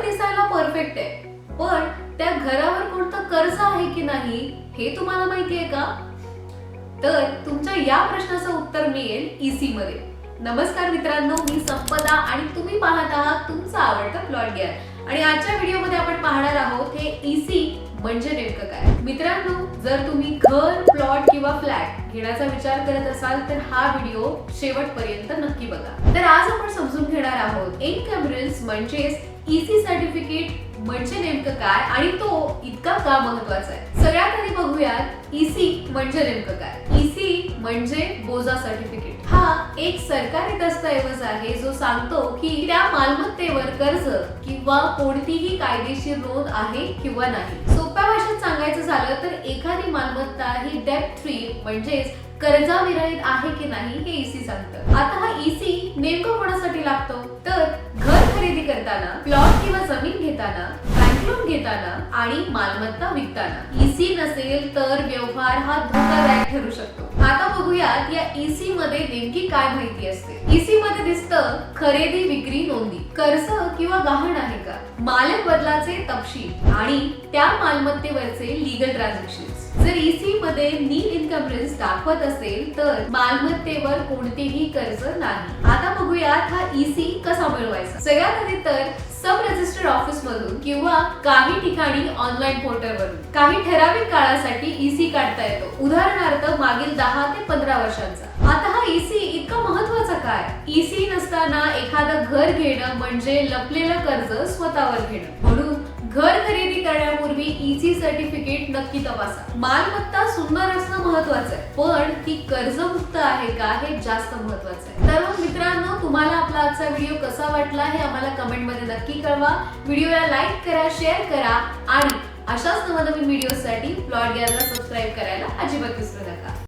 घर दिसायला परफेक्ट आहे. पण त्या घरावर कोणतं कर्ज आहे की नाही हे तुम्हाला माहिती आहे का? तर तुमच्या या प्रश्नाचं उत्तर मिळेल ईसी मध्ये. नमस्कार मित्रांनो मी संपदा आणि तुम्ही पाहत आहात तुमचा आवडता प्लॉट गिअर आणि आजच्या व्हिडिओमध्ये आपण पाहणार आहोत हे ईसी म्हणजे नेमकं काय? मित्रांनो जर तुम्ही घर प्लॉट किंवा फ्लॅट घेण्याचा विचार करत असाल तर हा व्हिडिओ शेवटपर्यंत नक्की बघा. तर आज आपण समजून घेणार आहोत इनकमरन्स म्हणजेच ईसी सर्टिफिकेट म्हणजे नेमकं काय आणि तो इतका का महत्त्वाचा आहे? सगळ्यात आधी बघूयात ईसी म्हणजे नेमकं काय? ईसी म्हणजे बोजा सर्टिफिकेट हा एक सरकारी दस्तऐवज आहे जो सांगतो की त्या मालमत्तेवर कर्ज किंवा कोणतीही कायदेशीर नोंद आहे किंवा नाही. सोप्या भाषेत सांगायचं झालं तर एखादी मालमत्ता ही डेप्ट फ्री म्हणजेच कर्जाविरहित आहे की नाही हे इसी सांगतं. आता हा इसी नेमकं कोणासाठी लागतो? तर घर खरेदी करताना प्लॉट किंवा जमीन घेताना बँक लोन घेताना आणि मालमत्ता विकताना. इसी नसेल तर व्यवहार हा धोकादायक ठरू शकतो. आता बघूयात या इसी मध्ये नेमकी काय माहिती असते? ईसी मध्ये दिसतं खरेदी विक्री नोंदी. कर्ज किंवा गहाण आहे का? मालक बदलाचे तपशील आणि त्या मालमत्तेवरचे लिगल ट्रान्झॅक्शन जर ईसी मध्ये नील इन्कमरन्स दाखवत असेल तर मालमत्तेवर कोणतेही कर्ज नाही. आता बघूयात हा ईसी कसा मिळवायचा? सगळ्यात आधी तर सब रजिस्टर ऑफिस मधून किंवा काही ठिकाणी ऑनलाईन पोर्टल वरून. काही ठराविक काळासाठी ईसी काढता येतो. उदाहरणार्थ मागील दहा ते पंधरा वर्षांचा. आता हा ईसी इतका महत्त्वाचा काय? ईसी नसताना एखादं घर घेणं म्हणजे लपलेलं कर्ज स्वतःवर घेणं. म्हणून घर खरेदी करण्यापूर्वी ईसी सर्टिफिकेट नक्की तपासा. मालमत्ता सुंदर असणं महत्वाचं आहे. पण ती कर्जमुक्त आहे का हे जास्त महत्वाचं आहे. तर मग मित्रांनो तुम्हाला आपला आजचा व्हिडिओ कसा वाटला हे आम्हाला कमेंटमध्ये नक्की कळवा. व्हिडिओला लाईक करा शेअर करा आणि अशाच नवनवीन व्हिडिओसाठी प्लॉट गॅलला सबस्क्राईब करायला अजिबात विसरू नका.